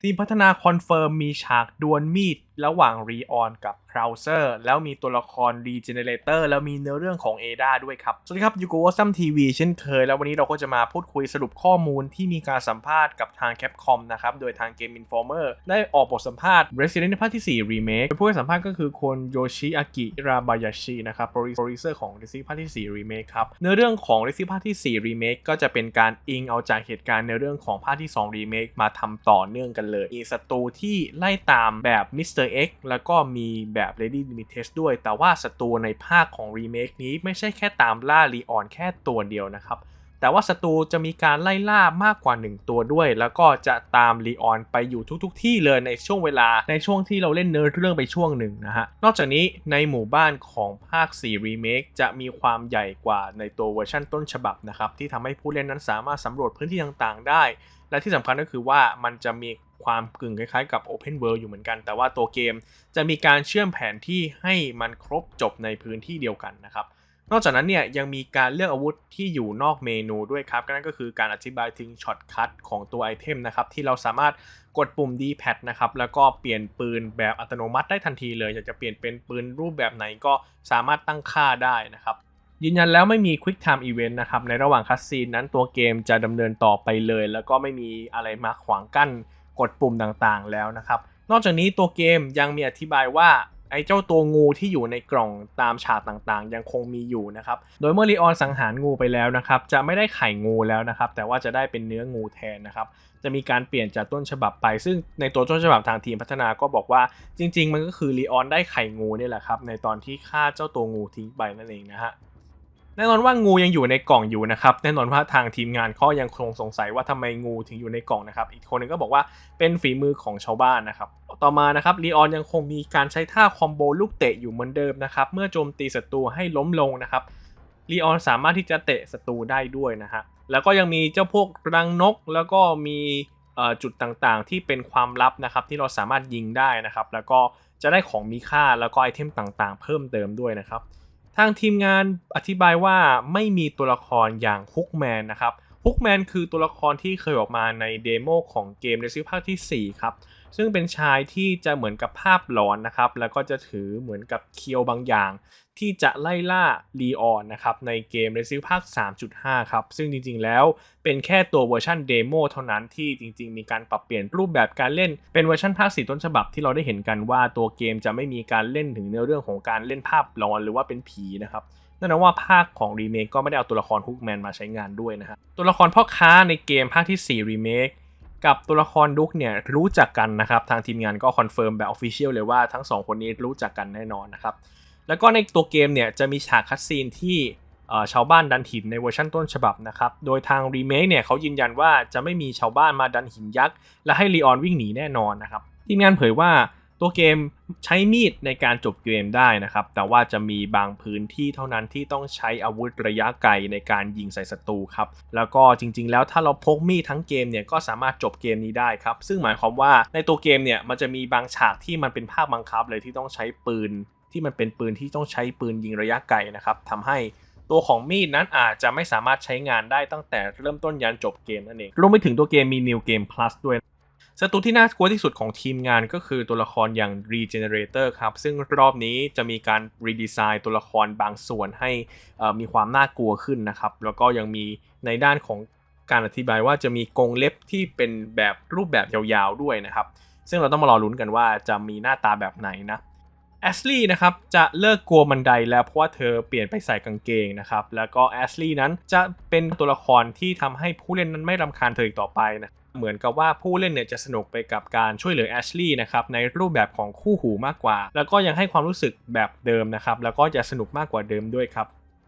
ทีมพัฒนาคอนเฟิร์มมีฉากดวลมีด ระหว่างรีออนกับคราวเซอร์แล้วมีตัวละครรีเจเนเรเตอร์แล้วมีเนื้อเรื่องของเอดาด้วยครับ สวัสดีครับยูโกวอซัมทีวีเช่นเคย แล้ววันนี้เราก็จะมาพูดคุยสรุปข้อมูลที่มีการสัมภาษณ์กับทางแคปคอมนะครับ โดยทาง Game Informer ได้ออกบทสัมภาษณ์ Resident ภาคที่ 4 Remake ผู้ให้สัมภาษณ์ก็คือคนโยชิอากิราบายาชินะครับโปรดิวเซอร์ของ Resident ภาคที่ 4 Remake ครับเนื้อเรื่องของ Resident ภาคที่ 4 Remake ก็จะเป็นการอิงเอาจากเหตุการณ์ในเรื่องของภาคที่ 2 Remake มาทำต่อเนื่องกันเลยมีศัตรูที่ไล่ตามแบบ Mr. X แล้วก็มีแบบ Lady Dimitrescu ด้วย แต่ว่าศัตรูในภาคของ Remake นี้ไม่ใช่แค่ตามล่าลีออนแค่ตัวเดียวนะครับ แต่ว่าศัตรูจะมีการไล่ล่ามากกว่า 1 ตัวด้วย แล้วก็จะตามลีออนไปอยู่ทุกๆทที่เลยในช่วงเวลาในช่วงที่เราเล่นเนื้อเรื่องไปช่วงหนึ่งนะฮะ นอกจากนี้ในหมู่บ้านของภาค 4 Remake จะมีความใหญ่กว่าในตัวเวอร์ชันต้นฉบับนะครับที่ทำให้ผู้เล่นนั้นสามารถสำรวจพื้นที่ต่างๆ ได้และที่สำคัญก็คือว่ามันจะมี ความกึ่งคล้ายๆกับ Open World อยู่เหมือนกัน แต่ว่าตัวเกมจะมีการเชื่อมแผนที่ให้มันครบจบในพื้นที่เดียวกันนะครับ นอกจากนั้นเนี่ยยังมีการเลือกอาวุธที่อยู่นอกเมนูด้วยครับนั่นก็คือการอธิบายถึงช็อตคัทของตัวไอเทมนะครับที่เราสามารถกดปุ่ม D-pad นะครับแล้วก็เปลี่ยนปืนแบบอัตโนมัติได้ทันทีเลย อยากจะเปลี่ยนเป็นปืนรูปแบบไหนก็สามารถตั้งค่าได้นะครับยืนยันแล้วไม่มี Quick Time Event นะครับ ในระหว่างคัสซีนนั้นตัวเกมจะดำเนินต่อไปเลย แล้วก็ไม่มีอะไรมาขวางกั้น กดปุ่มต่างๆแล้วนะครับ นอกจากนี้ตัวเกมยังมีอธิบายว่าไอ้เจ้าตัวงูที่อยู่ในกล่องตามฉากต่างๆ ยังคงมีอยู่นะครับ โดยเมื่อลีออนสังหารงูไปแล้วนะครับ จะไม่ได้ไข่งูแล้วนะครับ แต่ว่าจะได้เป็นเนื้องูแทนนะครับ จะมีการเปลี่ยนจากต้นฉบับไป ซึ่งในตัวต้นฉบับทางทีมพัฒนาก็บอกว่าจริง ๆ มันก็คือลีออนได้ไข่งูนี่แหละครับ ในตอนที่ฆ่าเจ้าตัวงูทิ้งไปนั่นเองนะฮะ แน่นอนว่างูยังอยู่ในกล่องอยู่นะครับแน่นอนว่าทางทีมงานเขายังคงสงสัยว่าทำไมงูถึงอยู่ในกล่องนะครับ อีกคนนึงก็บอกว่าเป็นฝีมือของชาวบ้านนะครับ ต่อมานะครับลีออนยังคงมีการใช้ท่าคอมโบลูกเตะอยู่เหมือนเดิมนะครับเมื่อโจมตีศัตรูให้ล้มลงนะครับลีออนสามารถที่จะเตะศัตรูได้ด้วยนะฮะแล้วก็ยังมีเจ้าพวกรังนกแล้วก็มีจุดต่างๆ ที่เป็นความลับนะครับที่เราสามารถยิงได้นะครับ แล้วก็จะได้ของมีค่าแล้วก็ไอเทมต่างๆ เพิ่มเติมด้วยนะครับ ทางทีมงานอธิบายว่าไม่มีตัวละครอย่างฮุกแมนนะครับฮุกแมนคือตัวละครที่เคยออกมาในเดโมของเกมในซีภาคที่ 4 ครับ ซึ่งเป็นชายที่จะเหมือนกับภาพหลอนนะครับ แล้วก็จะถือเหมือนกับเคียวบางอย่าง ที่จะไล่ล่าลีออนนะครับในเกมในซีภาค 3.5 ครับ ซึ่งจริงๆแล้วเป็นแค่ตัวเวอร์ชันเดโมเท่านั้นที่จริง ๆ มีการปรับเปลี่ยนรูปแบบการเล่นเป็นเวอร์ชันภาค 4 ต้นฉบับที่เราได้เห็นกันว่าตัวเกมจะไม่มีการเล่นถึงเนื้อเรื่องของการเล่นภาพหลอนหรือว่าเป็นผีนะครับนั่นแปลว่าภาคของรีเมคก็ไม่ได้เอาตัวละครฮุกแมนมาใช้งานด้วยนะฮะตัวละครพ่อค้าในเกมภาคที่4รีเมค กับตัวละครดุกเนี่ยรู้จักกันนะครับ ทางทีมงานก็คอนเฟิร์มแบบออฟฟิเชียลเลยว่าทั้ง2คนนี้รู้จักกันแน่นอนนะครับ แล้วก็ในตัวเกมเนี่ยจะมีฉากคัดซีนที่ชาวบ้านดันหินในเวอร์ชันต้นฉบับนะครับ โดยทางรีเมคเนี่ยเขายืนยันว่าจะไม่มีชาวบ้านมาดันหินยักษ์และให้ลีออนวิ่งหนีแน่นอนนะครับ ทีมงานเผยว่า ตัวเกมใช้มีดในการจบเกมได้นะครับ แต่ว่าจะมีบางพื้นที่เท่านั้นที่ต้องใช้อาวุธระยะไกลในการยิงใส่ศัตรูครับ แล้วก็จริง ๆ แล้วถ้าเราพกมีดทั้งเกมเนี่ยก็สามารถจบเกมนี้ได้ครับ ซึ่งหมายความว่าในตัวเกมเนี่ยมันจะมีบางฉากที่มันเป็นภาคบังคับเลยที่ต้องใช้ปืน ที่มันเป็นปืนที่ต้องใช้ปืนยิงระยะไกลนะครับทำให้ตัวของมีดนั้นอาจจะไม่สามารถใช้งานได้ตั้งแต่เริ่มต้นยันจบเกมนั่นเองรวมไปถึงตัวเกมมี New Game Plus ด้วย ศัตรูที่น่ากลัวที่สุดของทีมงานก็คือตัวละครอย่าง Regenerator ครับ ซึ่งรอบนี้จะมีการรีดีไซน์ตัวละครบางส่วนให้มีความน่ากลัวขึ้นนะครับ แล้วก็ยังมีในด้านของการอธิบายว่าจะมีกรงเล็บที่เป็นแบบรูปแบบยาวๆด้วยนะครับ ซึ่งเราต้องมารอลุ้นกันว่าจะมีหน้าตาแบบไหนนะแอชลีย์นะครับจะเลิกกลัวบันไดแล้วเพราะว่าเธอเปลี่ยนไปใส่กางเกงนะครับ แล้วก็แอชลีย์นั้นจะเป็นตัวละครที่ทำให้ผู้เล่นนั้นไม่รำคาญเธออีกต่อไปนะ เหมือนกับว่าผู้เล่นเนี่ยจะสนุกไปกับการช่วยเหลือแอชลีย์นะครับในรูปแบบของคู่หูมากกว่า แล้วก็ยังให้ความรู้สึกแบบเดิมนะครับแล้วก็จะสนุกมากกว่าเดิมด้วยครับ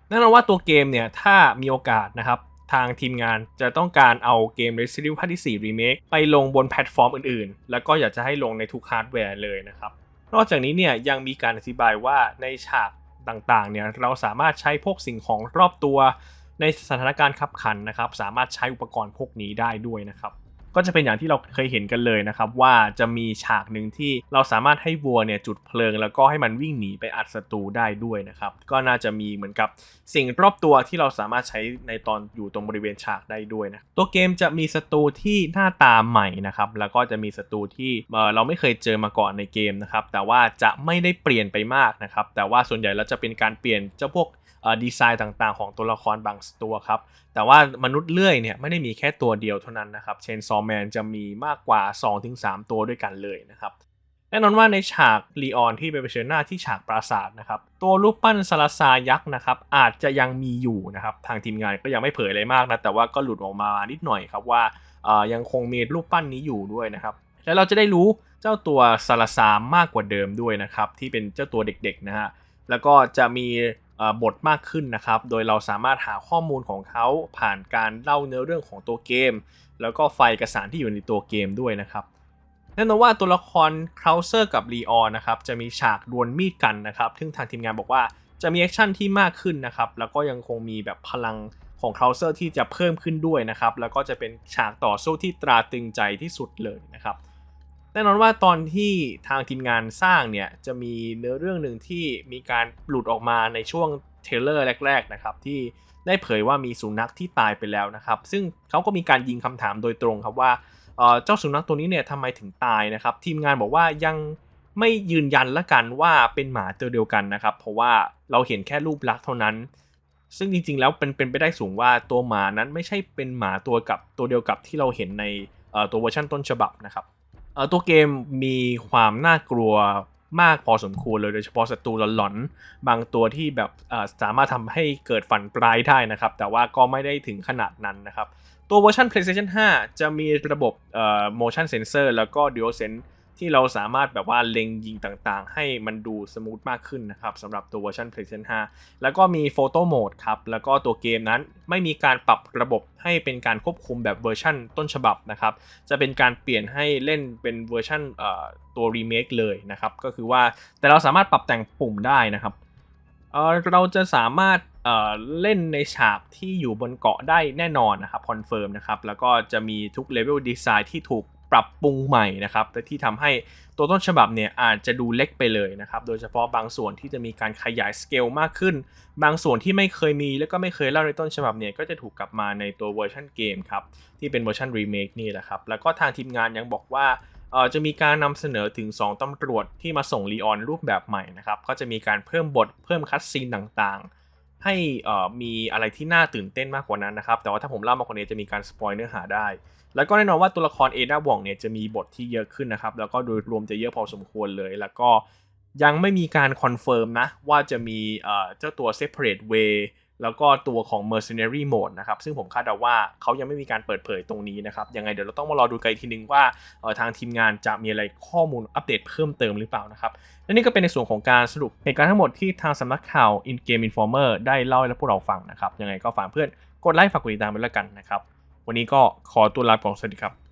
แน่นอนว่าตัวเกมเนี่ยถ้ามีโอกาสนะครับทางทีมงานจะต้องการเอาเกม Resident Evil ภาคที่ 4 Remake ไปลงบนแพลตฟอร์มอื่นๆ แล้วก็อยากจะให้ลงในทุกฮาร์ดแวร์เลยนะครับ นอกจากนี้เนี่ยยังมีการอธิบายว่าในฉากต่างๆ เนี่ยเราสามารถใช้พวกสิ่งของรอบตัว ในสถานการณ์ขับขันนะครับ สามารถใช้อุปกรณ์พวกนี้ได้ด้วยนะครับ ก็จะเป็นอย่างที่เราเคยเห็นกันเลยนะครับว่าจะมีฉากหนึ่งที่เราสามารถให้วัวเนี่ยจุดเพลิง แล้วก็ให้มันวิ่งหนีไปอัดศัตรูได้ด้วยนะครับก็น่าจะมีเหมือนกับสิ่งรอบตัวที่เราสามารถใช้ในตอนอยู่ตรงบริเวณฉากได้ด้วยนะตัวเกมจะมีศัตรูที่หน้าตาใหม่นะครับแล้วก็จะมีศัตรูที่เราไม่เคยเจอมาก่อนในเกมนะครับแต่ว่าจะไม่ได้เปลี่ยนไปมากนะครับแต่ว่าส่วนใหญ่แล้วจะเป็นการเปลี่ยนเจ้าพวก ดีไซน์ต่างๆ ของตัวละครบางตัวครับ แต่ว่ามนุษย์เลื่อยเนี่ยไม่ได้มีแค่ตัวเดียวเท่านั้นนะครับเชนซอแมนจะมีมากกว่า 2-3 ตัวด้วยกันเลยนะครับแน่นอนว่าในฉากลีออนที่ไปเผชิญหน้าที่ฉากปราสาทนะครับตัวรูปปั้นซาลาซายักษ์นะครับอาจจะยังมีอยู่นะครับทางทีมงานก็ยังไม่เผยอะไรมากนะแต่ว่าก็หลุดออกมานิดหน่อยครับว่ายังคงมีรูปปั้นนี้อยู่ด้วยนะครับและเราจะได้รู้เจ้าตัวซาลาซามากกว่าเดิมด้วยนะครับที่เป็นเจ้าตัวเด็กๆนะฮะแล้วก็จะมี บทมากขึ้นนะครับ โดยเราสามารถหาข้อมูลของเขาผ่านการเล่าเนื้อเรื่องของตัวเกม แล้วก็ไฟล์เอกสารที่อยู่ในตัวเกมด้วยนะครับแน่นอนว่าตัวละครคราวเซอร์กับลีออนนะครับจะมีฉากดวลมีดกันนะครับซึ่งทางทีมงานบอกว่าจะมีแอคชั่นที่มากขึ้นนะครับ แล้วก็ยังคงมีแบบพลังของคราวเซอร์ที่จะเพิ่มขึ้นด้วยนะครับ แล้วก็จะเป็นฉากต่อสู้ที่ตราตรึงใจที่สุดเลยนะครับ แน่นอนว่าตอนที่ทางทีมงานสร้างเนี่ยจะมีเนื้อเรื่องหนึ่งที่มีการหลุดออกมาในช่วงเทเลอร์แรกๆนะครับที่ได้เผยว่ามีสุนัขที่ตายไปแล้วนะครับ ซึ่งเขาก็มีการยิงคำถามโดยตรงครับว่าเจ้าสุนัขตัวนี้เนี่ยทำไมถึงตายนะครับ ทีมงานบอกว่ายังไม่ยืนยันละกันว่าเป็นหมาตัวเดียวกันนะครับ เพราะว่าเราเห็นแค่รูปลักษณ์เท่านั้น ซึ่งจริงๆแล้วเป็นเป็นไปได้สูงว่าตัวหมานั้นไม่ใช่เป็นหมาตัวกับตัวเดียวกับที่เราเห็นในตัวเวอร์ชันต้นฉบับนะครับ ตัวเกมมีความน่ากลัวมากพอสมควรเลยโดยเฉพาะศัตรูหลอนๆบางตัวที่แบบสามารถทำให้เกิดฝันปลายได้นะครับ แต่ว่าก็ไม่ได้ถึงขนาดนั้นนะครับ ตัวเวอร์ชัน PlayStation 5 จะมีระบบ motion sensor แล้วก็ DualSense ที่เราสามารถแบบว่าเล็งยิงต่างๆ ให้มันดูสมูทมากขึ้นนะครับสำหรับตัวเวอร์ชัน PlayStation 5 แล้วก็มี Photo Mode ครับ แล้วก็ตัวเกมนั้นไม่มีการปรับระบบให้เป็นการควบคุมแบบเวอร์ชันต้นฉบับนะครับ จะเป็นการเปลี่ยนให้เล่นเป็นเวอร์ชันตัวรีเมคเลยนะครับ ก็คือว่าแต่เราสามารถปรับแต่งปุ่มได้นะครับเเราจะสามารถเเล่นในฉากที่อยู่บนเกาะได้แน่นอนนะครับคอนเฟิร์มนะครับ แล้วก็จะมีทุกเลเวลดีไซน์ที่ถูก ปรับปรุงใหม่นะครับแต่ที่ทำให้ตัวต้นฉบับเนี่ยอาจจะดูเล็กไปเลยนะครับโดยเฉพาะบางส่วนที่จะมีการขยายสเกลมากขึ้น บางส่วนที่ไม่เคยมีแล้วก็ไม่เคยเล่าในต้นฉบับเนี่ยก็จะถูกกลับมาในตัวเวอร์ชันเกมครับที่เป็นเวอร์ชันรีเมคนี่แหละครับแล้วก็ทางทีมงานยังบอกว่าเออจะมีการนำเสนอถึง 2ตำรวจที่มาส่งลีออนรูปแบบใหม่นะครับก็จะมีการเพิ่มบทเพิ่มคัดซีนต่างๆ ให้มีอะไรที่น่าตื่นเต้นมากกว่านั้นนะครับ แต่ว่าถ้าผมเล่ามาคนนี้จะมีการสปอยเนื้อหาได้ แล้วก็แน่นอนว่าตัวละครเอดาบองเนี่ยจะมีบทที่เยอะขึ้นนะครับ แล้วก็โดยรวมจะเยอะพอสมควรเลย แล้วก็ยังไม่มีการคอนเฟิร์มนะว่าจะมีเจ้าตัว separate way แล้วก็ตัวของ mercenary mode นะครับ ซึ่งผมคาดเดาว่าเขายังไม่มีการเปิดเผยตรงนี้นะครับ ยังไงเดี๋ยวเราต้องมารอดูกันทีนึงว่าทางทีมงานจะมีอะไรข้อมูลอัปเดตเพิ่มเติมหรือเปล่านะครับ และนี่ก็เป็นในส่วนของการสรุปเหตุการณ์ทั้งหมดที่ทางสำนักข่าว In Game Informer ได้เล่าให้พวกเราฟังนะครับ ยังไงก็ฝากเพื่อนกดไลค์ฝากกดติดตามไปแล้วกันนะครับ วันนี้ก็ขอตัวลาไปก่อนสวัสดีครับ